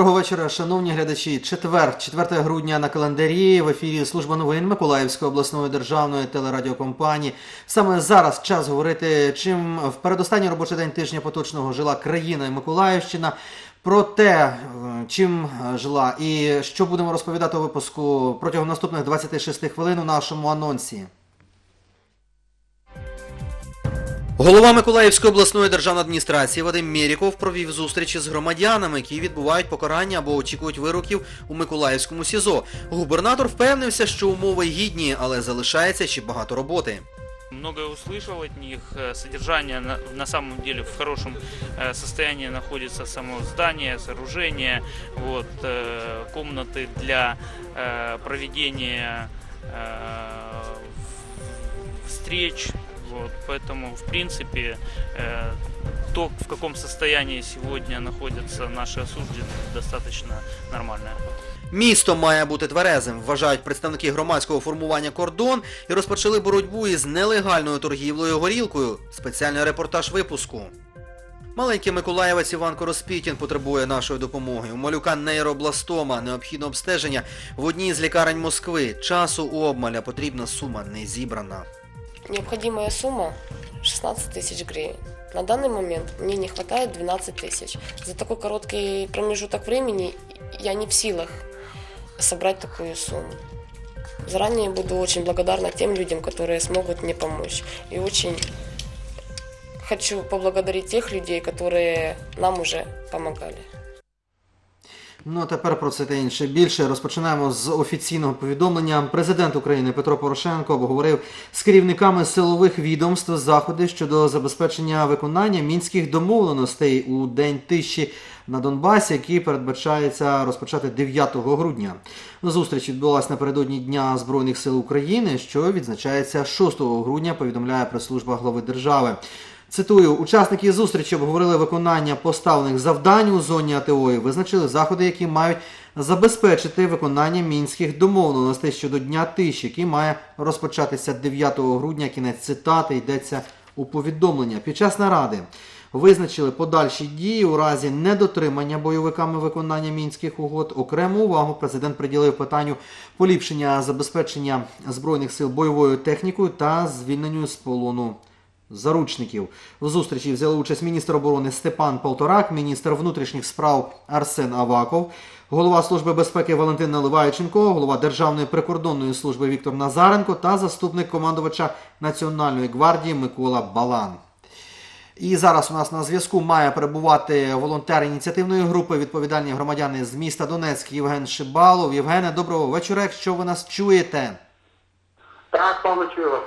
Доброго вечора, шановні глядачі. Четвер, 4 грудня на календарі в ефірі Служба новин Миколаївської обласної державної телерадіокомпанії. Саме зараз час говорити, чим в передостанній робочий день тижня поточного жила країна і Миколаївщина. Про те, е, чим жила і що будемо розповідати у випуску протягом наступних 26 хвилин у нашому анонсі. Голова Миколаївської обласної державної адміністрації Вадим Мєріков провів зустрічі з громадянами, які відбувають покарання або очікують вироків у Миколаївському СІЗО. Губернатор впевнився, що умови гідні, але залишається ще багато роботи. Многое услышал от них. Э, Содержание на, на самом деле в хорошем э, состоянии находится само здание, сооружение, вот, э, комнаты для э, проведения э, встреч. Вот, поэтому, в принципе, э, то, в каком состоянии сегодня находятся наши осужденные, достаточно нормальное. Місто має бути тверезим, вважають представники громадського формування кордон і розпочали боротьбу із нелегальною торгівлею горілкою. Спеціальний репортаж випуску. Маленький миколаєвець Іван Короспітін потребує нашої допомоги. У малюка нейробластома, необхідне обстеження в одній з лікарень Москви. Часу у обмаля потрібна сума не зібрана. Необходимая сумма 16 тысяч гривен. На данный момент мне не хватает 12 тысяч. За такой короткий промежуток времени я не в силах собрать такую сумму. Заранее буду очень благодарна тем людям, которые смогут мне помочь. И очень хочу поблагодарить тех людей, которые нам уже помогали. Ну а тепер про це та інше більше. Розпочинаємо з офіційного повідомлення. Президент України Петро Порошенко обговорив з керівниками силових відомств заходи щодо забезпечення виконання мінських домовленостей у день тиші на Донбасі, який передбачається розпочати 9 грудня. Зустріч відбулася напередодні Дня Збройних сил України, що відзначається 6 грудня. Повідомляє прес-служба глави держави. Цитую, учасники зустрічі обговорили виконання поставлених завдань у зоні АТО і визначили заходи, які мають забезпечити виконання мінських домовленостей щодо дня тиші, який має розпочатися 9 грудня. Кінець цитати йдеться у повідомлення. Під час наради визначили подальші дії у разі недотримання бойовиками виконання мінських угод. Окрему увагу президент приділив питанню поліпшення забезпечення збройних сил бойовою технікою та звільненню з полону заручників. В зустрічі взяли участь міністр оборони Степан Полторак, міністр внутрішніх справ Арсен Аваков, голова Служби безпеки Валентин Наливайченко, голова Державної прикордонної служби Віктор Назаренко та заступник командувача Національної гвардії Микола Балан. І зараз у нас на зв'язку має перебувати волонтер ініціативної групи відповідальні громадяни з міста Донецьк Євген Шибалов. Євгене, доброго вечора, якщо ви нас чуєте. Так, пане чую вас.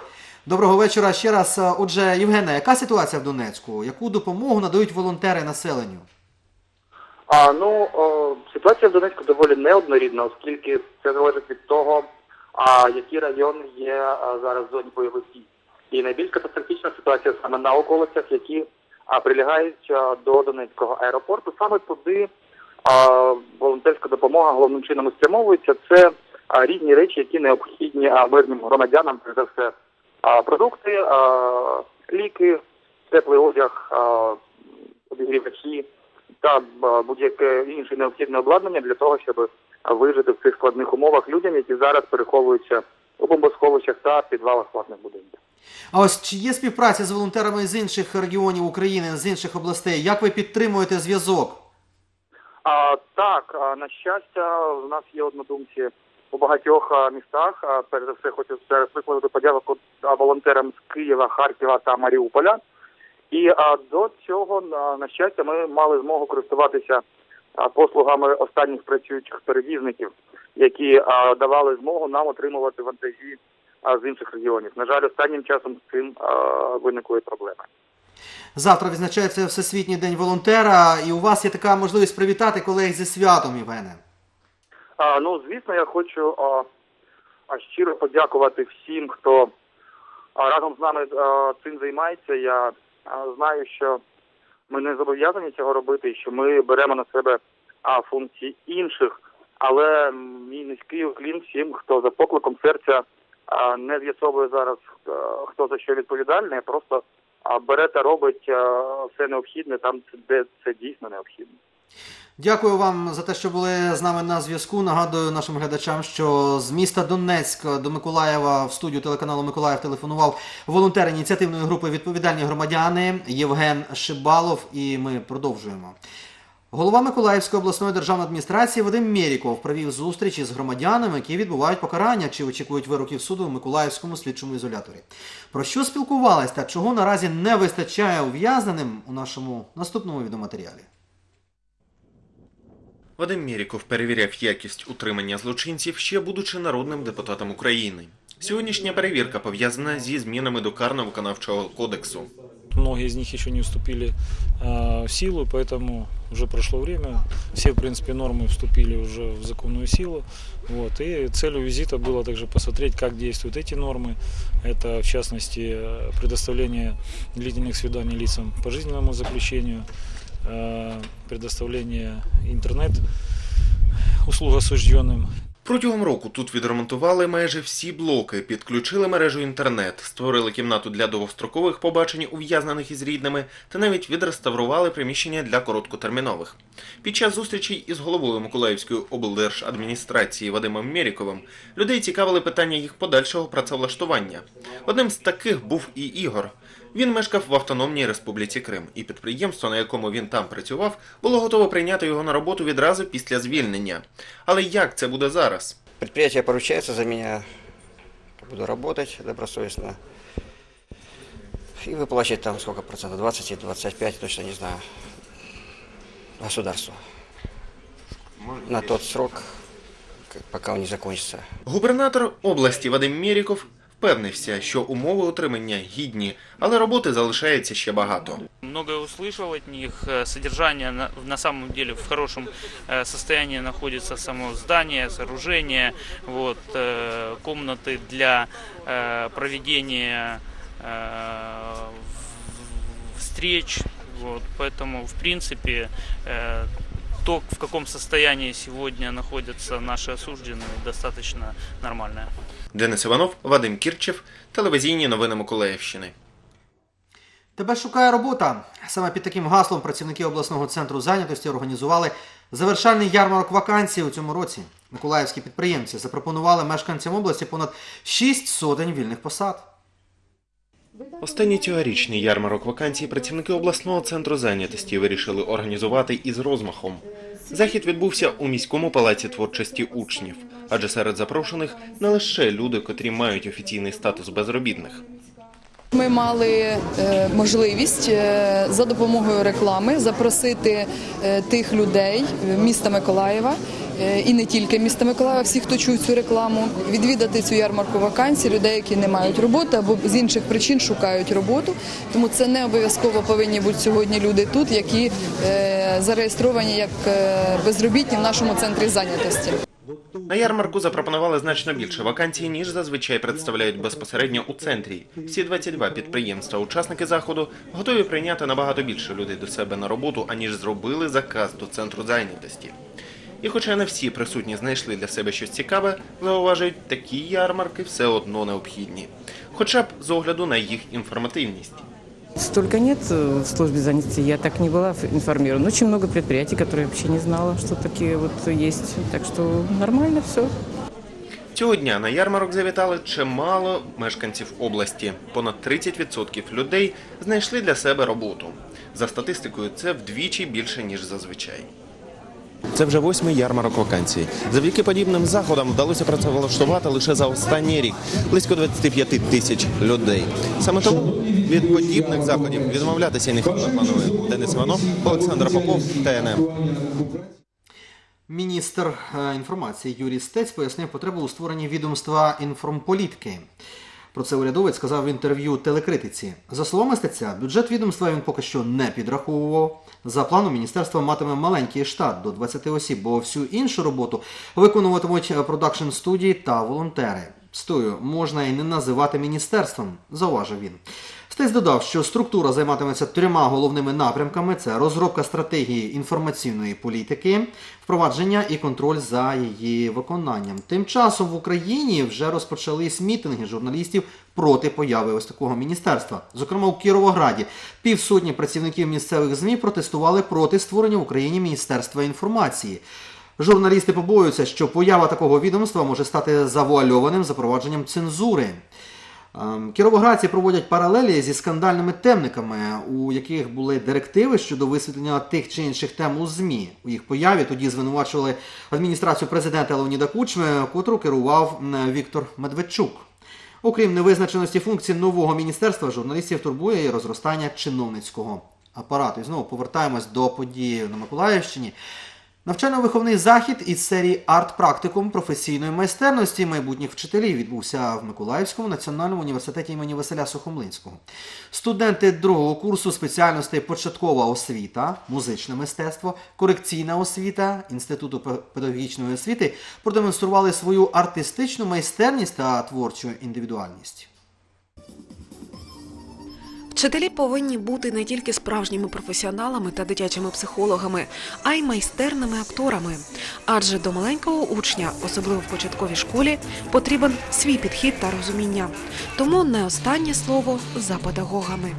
Доброго вечора ще раз. Е, Отже, Євгене, яка ситуація в Донецьку? Яку допомогу надають волонтери населенню? А, ну, о, ситуація в Донецьку доволі неоднорідна, оскільки це залежить від того, а, які райони є а, зараз в зоні бойових дій. І найбільш катастрофічна ситуація саме на околицях, які а, прилягають а, до Донецького аеропорту. Саме туди а, волонтерська допомога головним чином спрямовується. Це а, різні речі, які необхідні а, мирним громадянам, за все, продукти, ліки, теплий одяг, обігрівачі та будь-яке інше необхідне обладнання для того, щоб вижити в цих складних умовах людям, які зараз переховуються у бомбосховищах та підвалах власних будинків. А ось чи є співпраця з волонтерами з інших регіонів України, з інших областей? Як ви підтримуєте зв'язок? А, так, на щастя, у нас є однодумці у багатьох містах. Перш за все, хочу зараз висловити подяку волонтерам з Києва, Харкова та Маріуполя. І до цього, на, щастя, ми мали змогу користуватися послугами останніх працюючих перевізників, які давали змогу нам отримувати вантажі з інших регіонів. На жаль, останнім часом з цим виникли проблеми. Завтра відзначається Всесвітній день волонтера, і у вас є така можливість привітати колег зі святом, Євгене. А, ну, звісно, я хочу а, а, щиро подякувати всім, хто а, разом з нами а, цим займається. Я а, знаю, що ми не зобов'язані цього робити, що ми беремо на себе а, функції інших. Але мій низький уклін всім, хто за покликом серця а, не з'ясовує зараз, а, хто за що відповідальний, просто а, бере та робить а, все необхідне там, де це дійсно необхідно. Дякую вам за те, що були з нами на зв'язку. Нагадую нашим глядачам, що з міста Донецьк до Миколаєва в студію телеканалу Миколаїв телефонував волонтер ініціативної групи Відповідальні громадяни Євген Шибалов. І ми продовжуємо. Голова Миколаївської обласної державної адміністрації Вадим Мєріков провів зустріч із громадянами, які відбувають покарання чи очікують вироків суду в Миколаївському слідчому ізоляторі. Про що спілкувались та чого наразі не вистачає ув'язненим у нашому наступному відеоматеріалі. Вадим Мєріков перевіряв якість утримання злочинців ще будучи народним депутатом України. Сьогоднішня перевірка пов'язана зі змінами до карно-виконавчого кодексу. Многие из них еще не вступили э, в силу, поэтому уже прошло время. Все, в принципе, нормы вступили уже в законную силу. Вот. И целью визита было также посмотреть, как действуют эти нормы. Это, в частности, э, предоставление длительных свиданий лицам по жизненному заключению, э, предоставление интернет услуг осужденным, Протягом року тут відремонтували майже всі блоки, підключили мережу інтернет, створили кімнату для довгострокових побачень ув'язнених із рідними та навіть відреставрували приміщення для короткотермінових. Під час зустрічей із головою Миколаївської облдержадміністрації Вадимом Мєріковим людей цікавили питання їх подальшого працевлаштування. Одним з таких був і Ігор. Він мешкав в Автономній Республіці Крим, і підприємство, на якому він там працював, було готове прийняти його на роботу відразу після звільнення. Але як це буде зараз? Предприятие поручается за меня, буду работать добросовестно. И выплачивать там сколько процентов, 20 или 25, точно не знаю, государству. На тот срок, пока он не закончится. Губернатор області Вадим Мєріков впевнився, що умови утримання гідні, але роботи залишається ще багато. Многое услышал от них. Э, Содержание на, на самом деле в хорошем э, состоянии находится само здание, сооружение, вот, э, комнаты для э, проведения э, в- встреч. Вот, поэтому, в принципе, э, то, в каком состоянии сегодня находятся наши осужденные, достаточно нормальное. Денис Іванов, Вадим Кірчев, телевізійні новини Миколаївщини. Тебе шукає робота. Саме під таким гаслом працівники обласного центру зайнятості організували завершальний ярмарок вакансій у цьому році. Миколаївські підприємці запропонували мешканцям області понад 6 сотень вільних посад. Останній цьогорічний ярмарок вакансій працівники обласного центру зайнятості вирішили організувати із розмахом. Захід відбувся у міському палаці творчості учнів, адже серед запрошених не лише люди, котрі мають офіційний статус безробітних. Ми мали е, можливість е, за допомогою реклами запросити е, тих людей міста Миколаєва і не тільки міста Миколаєва, всіх, хто чує цю рекламу, відвідати цю ярмарку вакансій, людей, які не мають роботи або з інших причин шукають роботу. Тому це не обов'язково повинні бути сьогодні люди тут, які е, зареєстровані як е, безробітні в нашому центрі зайнятості. На ярмарку запропонували значно більше вакансій, ніж зазвичай представляють безпосередньо у центрі. Всі 22 підприємства, учасники заходу, готові прийняти набагато більше людей до себе на роботу, аніж зробили заказ до центру зайнятості. І хоча не всі присутні знайшли для себе щось цікаве, зауважують, такі ярмарки все одно необхідні, хоча б з огляду на їх інформативність. Столько нет э, в службе занятости, я так не была информирована. Очень много предприятий, которые я вообще не знала, что такие вот есть. Так что нормально все. Цього дня на ярмарок завітали чимало мешканців області. Понад 30% людей знайшли для себе роботу. За статистикою, це вдвічі більше ніж зазвичай. Це вже восьмий ярмарок вакансій. Завдяки подібним заходам вдалося працевлаштувати лише за останній рік близько 25 тисяч людей. Саме тому від подібних заходів відмовлятися не планує. Денис Іванов, Олександр Попов, ТНМ. Міністр е, інформації Юрій Стець пояснив потребу у створенні відомства інформполітики. Про це урядовець сказав в інтерв'ю телекритиці. За словами Стеця, бюджет відомства він поки що не підраховував. За планом міністерство матиме маленький штат до 20 осіб, бо всю іншу роботу виконуватимуть продакшн студії та волонтери. Стою можна і не називати міністерством, зауважив він. Стець додав, що структура займатиметься трьома головними напрямками: це розробка стратегії інформаційної політики, впровадження і контроль за її виконанням. Тим часом в Україні вже розпочались мітинги журналістів проти появи ось такого міністерства. Зокрема, у Кіровограді півсотні працівників місцевих ЗМІ протестували проти створення в Україні міністерства інформації. Журналісти побоюються, що поява такого відомства може стати завуальованим запровадженням цензури. Ем, Кіровоградці проводять паралелі зі скандальними темниками, у яких були директиви щодо висвітлення тих чи інших тем у ЗМІ. У їх появі тоді звинувачували адміністрацію президента Леоніда Кучми, котру керував Віктор Медведчук. Окрім невизначеності функцій нового міністерства, журналістів турбує і розростання чиновницького апарату. І знову повертаємось до події на Миколаївщині. Навчально-виховний захід із серії арт-практикум професійної майстерності майбутніх вчителів відбувся в Миколаївському національному університеті імені Василя Сухомлинського. Студенти другого курсу спеціальностей початкова освіта, музичне мистецтво, корекційна освіта Інституту педагогічної освіти продемонстрували свою артистичну майстерність та творчу індивідуальність. Вчителі повинні бути не тільки справжніми професіоналами та дитячими психологами, а й майстерними акторами. Адже до маленького учня, особливо в початковій школі, потрібен свій підхід та розуміння. Тому не останнє слово за педагогами.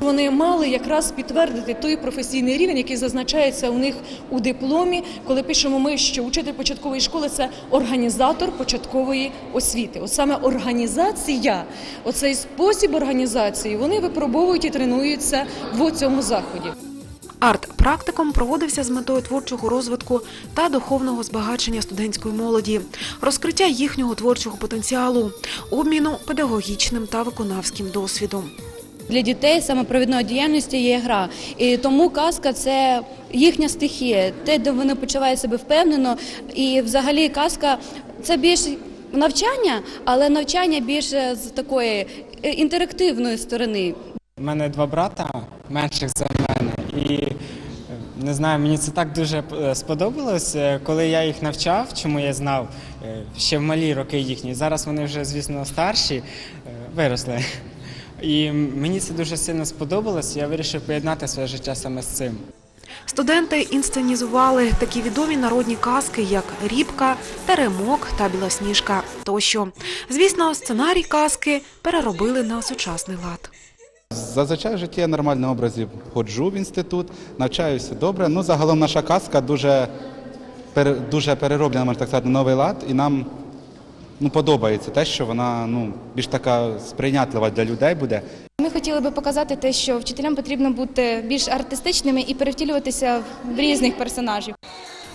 Вони мали якраз підтвердити той професійний рівень, який зазначається у них у дипломі, коли пишемо ми, що учитель початкової школи це організатор початкової освіти. От саме організація, оцей спосіб організації, вони випробовують і тренуються в цьому заході. Арт-практикум проводився з метою творчого розвитку та духовного збагачення студентської молоді, розкриття їхнього творчого потенціалу, обміну педагогічним та виконавським досвідом. Для дітей саме провідної діяльності є гра, і тому казка це їхня стихія, те, де вони почувають себе впевнено. І взагалі казка це більш навчання, але навчання більше з такої е, інтерактивної сторони. У мене два брата менших за мене, і е, не знаю, мені це так дуже е, сподобалось, коли я їх навчав, чому я знав ще в малі роки їхні. Зараз вони вже, звісно, старші, виросли. І мені це дуже сильно сподобалось. Я вирішив поєднати своє життя саме з цим. Студенти інсценізували такі відомі народні казки, як Рібка, Теремок та Білосніжка тощо. Звісно, сценарій казки переробили на сучасний лад. Зазвичай в житті я нормально образів ходжу в інститут, навчаюся добре. Ну, загалом наша казка дуже, дуже перероблена, можна так сказати, на новий лад, і нам ну, подобається те, що вона ну, більш така сприйнятлива для людей буде. Ми хотіли би показати те, що вчителям потрібно бути більш артистичними і перевтілюватися в різних персонажів.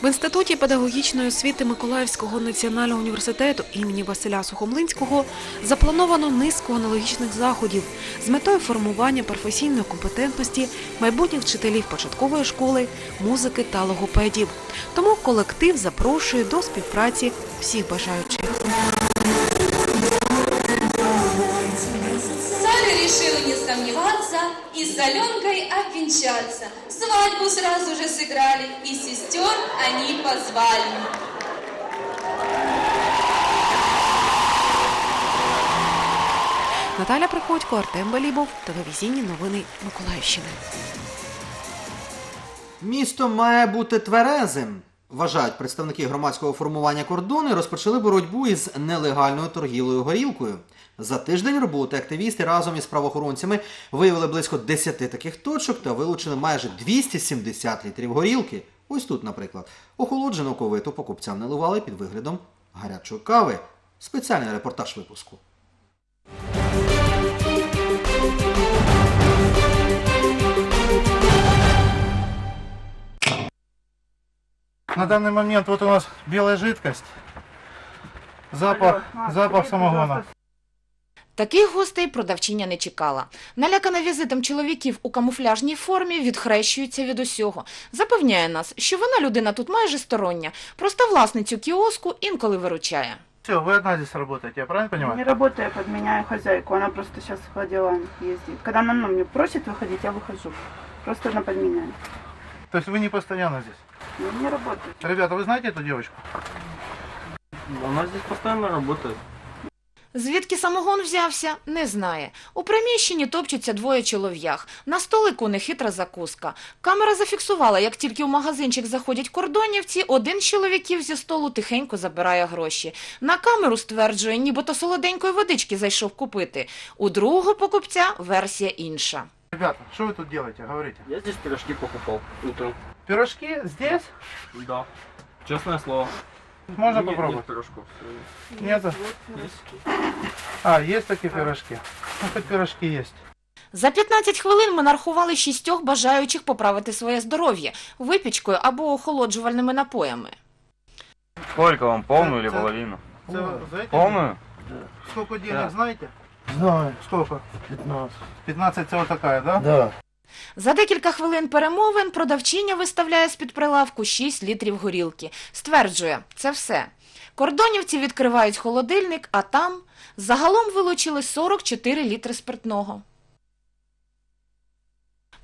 В інституті педагогічної освіти Миколаївського національного університету імені Василя Сухомлинського заплановано низку аналогічних заходів з метою формування професійної компетентності майбутніх вчителів початкової школи, музики та логопедів. Тому колектив запрошує до співпраці всіх бажаючих. И с Аленкой обвенчаться. Свадьбу сразу же сыграли, и сестер они позвали. Наталя Приходько, Артем Балібов, телевізійні новини Миколаївщини. Місто має бути тверезим. Вважають представники громадського формування кордону і розпочали боротьбу із нелегальною торгівлею горілкою. За тиждень роботи активісти разом із правоохоронцями виявили близько 10 таких точок та вилучили майже 270 літрів горілки. Ось тут, наприклад, охолоджену ковиту покупцям наливали під виглядом гарячої кави. Спеціальний репортаж випуску. На данный момент вот у нас белая жидкость, запах, запах самогона. Таких гостей продавчиня не чекала. Налякана візитом чоловіків у камуфляжній формі відхрещується від усього. Запевняє нас, що вона людина тут майже стороння, просто власницю кіоску інколи виручає. Все, вы одна здесь работаете, я правильно понимаю? Не работаю, я подменяю хозяйку. Она просто сейчас по делам ездит. Когда она ну, мне просит выходить, я выхожу. Просто она подменяет. То есть вы не постоянно здесь? Я не работаю. Ребята, вы знаете эту девочку? Она здесь постоянно работает. Звідки самогон взявся, не знає. У приміщенні топчуться двоє чолов'ях. На столику нехитра закуска. Камера зафіксувала, як тільки в магазинчик заходять кордонівці, один з чоловіків зі столу тихенько забирає гроші. На камеру стверджує, нібито солоденької водички зайшов купити. У другого покупця версія інша. Ребята, что вы тут делаете? Говорите. Я здесь пирожки покупал утром. Пирожки здесь? Да. Честное слово. Можно Нет, попробовать? Нет пирожков. Нет? А, есть такие пирожки. Ну, хоть пирожки есть. За 15 хвилин ми нарахували шістьох бажаючих поправити своє здоров'я випічкою або охолоджувальними напоями. Сколько вам, полную или Это- половину? Это, знаете, Полную? Сколько денег, Да. знаете? Знаю. Сколько? 15. 15 это вот такая, да? Да. За декілька хвилин перемовин продавчиня виставляє з-під прилавку 6 літрів горілки. Стверджує, це все. Кордонівці відкривають холодильник, а там загалом вилучили 44 літри спиртного.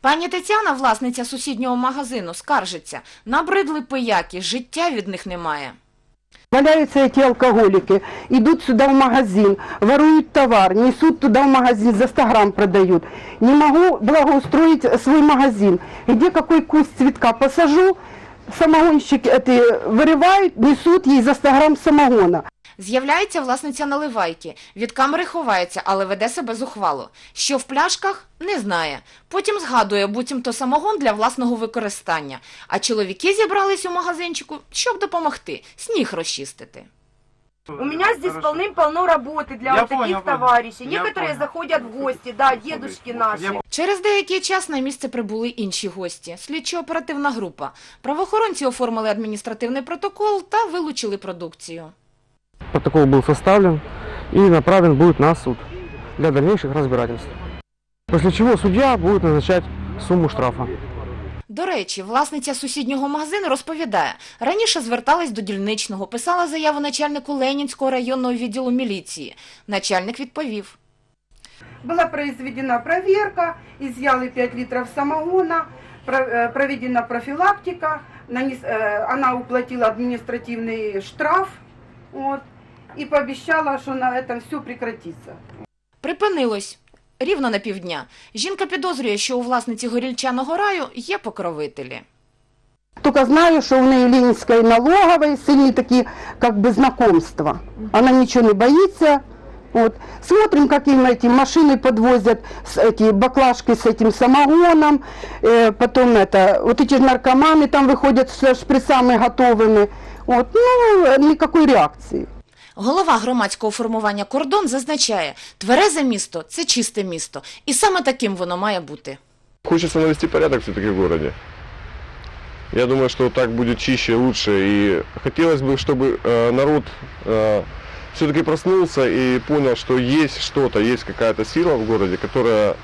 Пані Тетяна, власниця сусіднього магазину, скаржиться. Набридли пияки, життя від них немає. Валяются эти алкоголики, идут сюда в магазин, воруют товар, несут туда в магазин, за 100 грамм продают. Не могу благоустроить свой магазин. Где какой куст цветка посажу, самогонщики эти вырывают, несут ей за 100 грамм самогона. З'являється власниця наливайки. Від камери ховається, але веде себе зухвало. Що в пляшках – не знає. Потім згадує, буцімто самогон для власного використання. А чоловіки зібрались у магазинчику, щоб допомогти, сніг розчистити. У меня здесь полным-полно работы для Я вот понял, таких понял. товарищей. Я Некоторые понял. заходят в гости, да, дедушки наши. Через деякий час на місце прибули інші гості. Слідчо-оперативна група. Правоохоронці оформили адміністративний протокол та вилучили продукцію. Протокол был составлен и направлен будет на суд для дальнейших разбирательств. После чего судья будет назначать сумму штрафа. До речі, власниця сусіднього магазину розповідає, раніше зверталась до дільничного, писала заяву начальнику Ленінського районного відділу міліції. Начальник відповів. Была произведена проверка, изъяли 5 литров самогона, про- э, проведена профилактика, нанес- э, она уплатила административный штраф вот, и пообещала, что на этом все прекратится. Припинилось. Рівно на півдня. Жінка підозрює, що у власниці горільчаного раю є покровителі. Только знаю, что у нее Ленинской налоговой сильные такие как бы знакомства. Она ничего не боится. Вот. Смотрим, как им эти машины подвозят, с, эти баклажки с этим самогоном, э, потом это, вот эти ж наркоманы там выходят со шприцами готовыми. Вот. Ну, никакой реакции. Голова громадського формування «Кордон» зазначає, тверезе місто – це чисте місто. І саме таким воно має бути. Хочется навести порядок все-таки в городе. Я думаю, что так будет чище, лучше. И хотелось бы, чтобы э, народ все-таки проснулся и понял, что есть что-то, есть какая-то сила в городе, которая,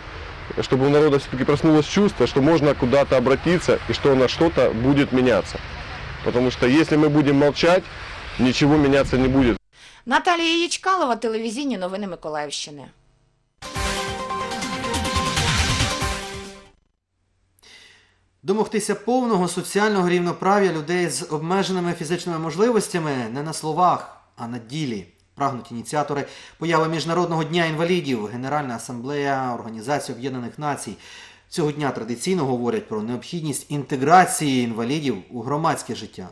чтобы у народа все-таки проснулось чувство, что можно куда-то обратиться и что на что-то будет меняться. Потому что если мы будем молчать, ничего меняться не будет. Наталія Ячкалова, телевізійні новини Миколаївщини. Домогтися повного соціального рівноправ'я людей з обмеженими фізичними можливостями не на словах, а на ділі. Прагнуть ініціатори появи Міжнародного дня інвалідів, Генеральна асамблея Організації Об'єднаних Націй. Цього дня традиційно говорять про необхідність інтеграції інвалідів у громадське життя.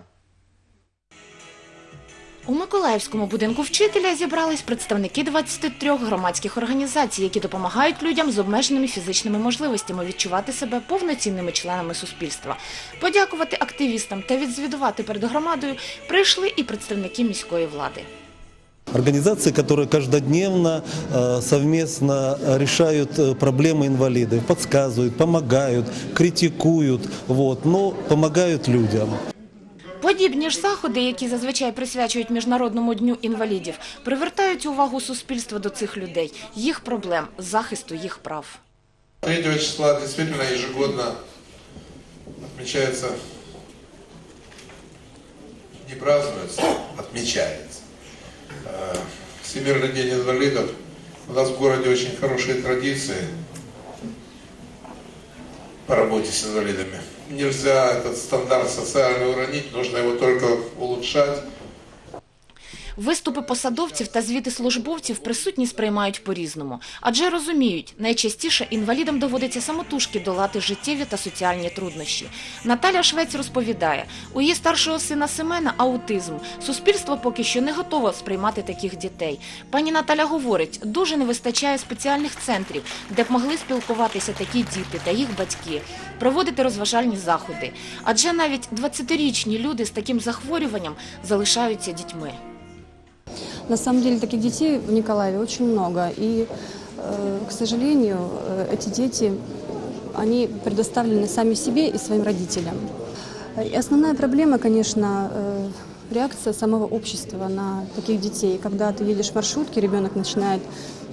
У Миколаївському будинку вчителя зібрались представники 23 громадських організацій, які допомагають людям з обмеженими фізичними можливостями відчувати себе повноцінними членами суспільства. Подякувати активістам та відзвідувати перед громадою прийшли і представники міської влади. Организации, которые каждодневно э, совместно решают э, проблемы инвалидов, подсказывают, помогают, критикуют, вот, но помогают людям. Подібні ж заходи, які зазвичай присвячують Міжнародному дню інвалідів, привертають увагу суспільства до цих людей, їх проблем, захисту їх прав. 3 числа действительно ежегодно отмечается, не празднуется, отмечается. э, Всемирный день инвалидов. У нас в городе очень хорошие традиции по работе с инвалидами. Нельзя этот стандарт социальный уронить, нужно его только улучшать. Виступи посадовців та звіти службовців присутні сприймають по-різному, адже розуміють, найчастіше інвалідам доводиться самотужки долати життєві та соціальні труднощі. Наталя Швець розповідає, у її старшого сина Семена аутизм. Суспільство поки що не готово сприймати таких дітей. Пані Наталя говорить, дуже не вистачає спеціальних центрів, де б могли спілкуватися такі діти та їх батьки, проводити розважальні заходи. Адже навіть 20-річні люди з таким захворюванням залишаються дітьми. На самом деле таких детей в Николаеве очень много. И, э, к сожалению, э, эти дети, они предоставлены сами себе и своим родителям. И основная проблема, конечно, э, реакция самого общества на таких детей. Когда ты едешь в маршрутке, ребенок начинает,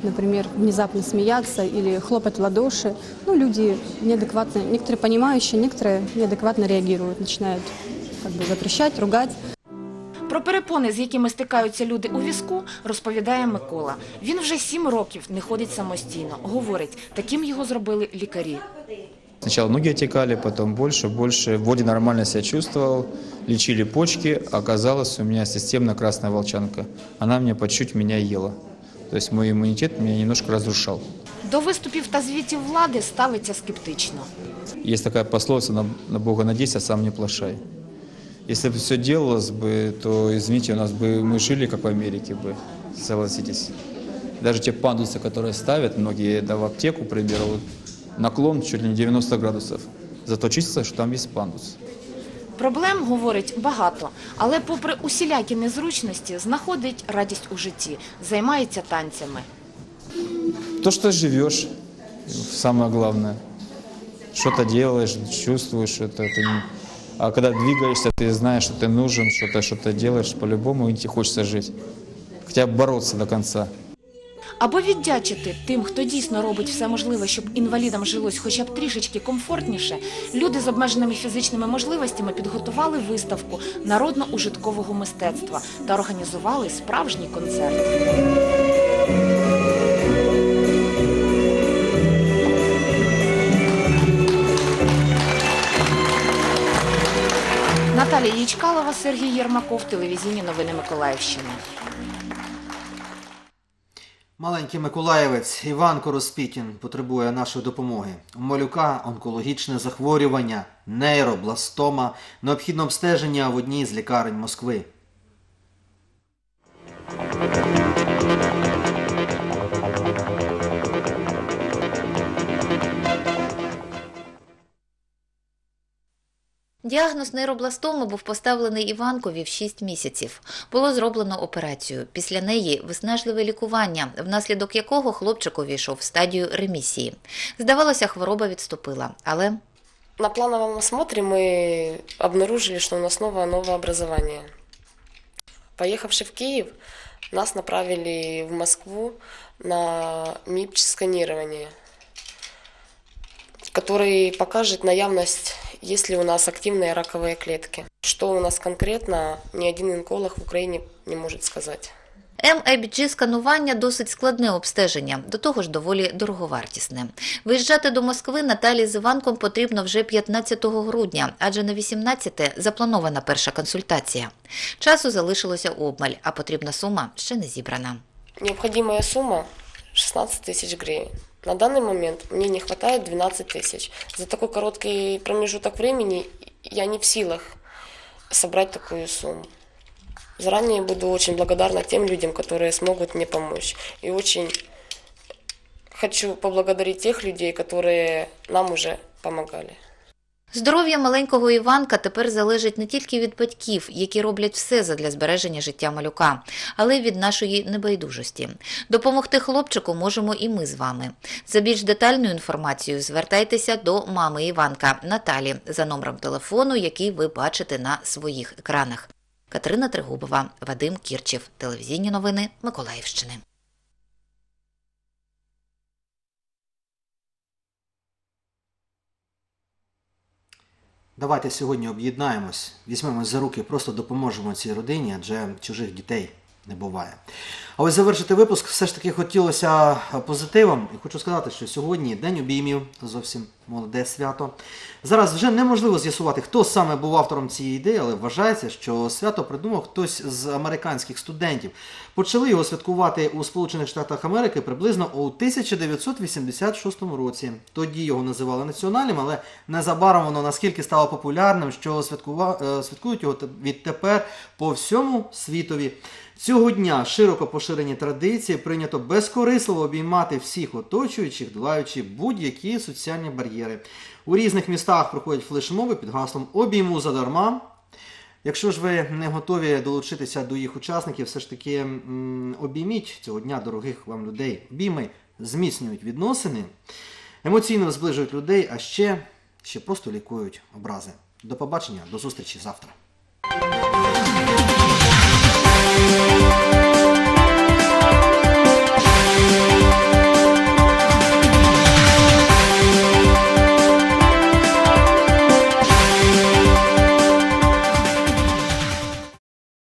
например, внезапно смеяться или хлопать в ладоши. Ну, люди неадекватно, некоторые понимающие, некоторые неадекватно реагируют, начинают как бы запрещать, ругать. Про перепони, з якими стикаються люди у візку, розповідає Микола. Він вже сім років не ходить самостійно. Говорить, таким його зробили лікарі. Сначала ноги отекали, потом больше, больше. Вроде нормально себя чувствовал, лечили почки. Оказалось, у меня системная красная волчанка. Она мне по чуть меня ела. То есть мой иммунитет меня немножко разрушал. До виступів та звітів влади ставиться скептично. Есть такая пословица «на, на Бога надейся, а сам не плашай». Если бы все делалось бы, то, извините, у нас бы мы жили, как в Америке бы, согласитесь. Даже те пандусы, которые ставят, многие да, в аптеку, к примеру, вот, наклон чуть ли не 90 градусов. Зато чистится, что там есть пандус. Проблем, говорить, багато, але попри усілякі незручності знаходить радість у житті, займається танцями. То, что живешь, самое главное. Что-то делаешь, чувствуешь это. ты не- А когда двигаешься, ты знаешь, что ты нужен, что-то что делаешь, по-любому и тебе хочется жить. Хотя бы бороться до конца. Або віддячити тим, хто дійсно робить все можливе, щоб інвалідам жилось хоча б трішечки комфортніше, люди з обмеженими фізичними можливостями підготували виставку народно-ужиткового мистецтва та організували справжній концерт. Ячкалова, Сергій Єрмаков, телевізійні новини Миколаївщини. Маленький миколаєвець Іван Короспітін потребує нашої допомоги. У малюка онкологічне захворювання, нейробластома, необхідне обстеження в одній з лікарень Москви. Діагноз нейробластоми був поставлений Іванкові в 6 місяців. Було зроблено операцію. Після неї виснажливе лікування, внаслідок якого хлопчик увійшов в стадію ремісії. Здавалося, хвороба відступила, але На плановом осмотре мы обнаружили, что у нас снова новообразование. Поехавши в Киев, нас направили в Москву на МИПЧ-сканирование, который покажет наявность, есть ли у нас активные раковые клетки. Что у нас конкретно, ни один онколог в Украине не может сказать. МЕБГ сканування досить складне обстеження, до того ж доволі дороговартісне. Виїжджати до Москви Наталі з Іванком потрібно вже 15 грудня, адже на 18 запланована перша консультація. Часу залишилося обмаль, а потрібна сума ще не зібрана. Необходимая сумма 16 тысяч гривен. На данный момент мне не хватает 12 тысяч. За такой короткий промежуток времени я не в силах собрать такую сумму. Заранее буду очень благодарна тем людям, которые смогут мне помочь. И очень хочу поблагодарить тех людей, которые нам уже помогали. Здоров'я маленького Іванка тепер залежить не тільки від батьків, які роблять все задля збереження життя малюка, але й від нашої небайдужості. Допомогти хлопчику можемо і ми з вами. За більш детальною інформацією звертайтеся до мами Іванка Наталі за номером телефону, який ви бачите на своїх екранах. Катерина Тригубова, Вадим Кірчев. Телевізійні новини Миколаївщини. Давайте сьогодні об'єднаємось, візьмемось за руки, просто допоможемо цій родині, адже чужих дітей не буває. А ось завершити випуск все ж таки хотілося позитивом. І хочу сказати, що сьогодні день обіймів, зовсім молоде свято. Зараз вже неможливо з'ясувати, хто саме був автором цієї ідеї, але вважається, що свято придумав хтось з американських студентів. Почали його святкувати у Сполучених Штатах Америки приблизно у 1986 році. Тоді його називали національним, але незабаром воно наскільки стало популярним, що е, святкують його відтепер по всьому світові. Цього дня широко поширені традиції прийнято безкорисливо обіймати всіх оточуючих, долаючи будь-які соціальні бар'єри. У різних містах проходять флешмоби під гаслом Обійму задарма. Якщо ж ви не готові долучитися до їх учасників, все ж таки обійміть цього дня дорогих вам людей. Обійми зміцнюють відносини, емоційно зближують людей, а ще, ще просто лікують образи. До побачення, до зустрічі завтра.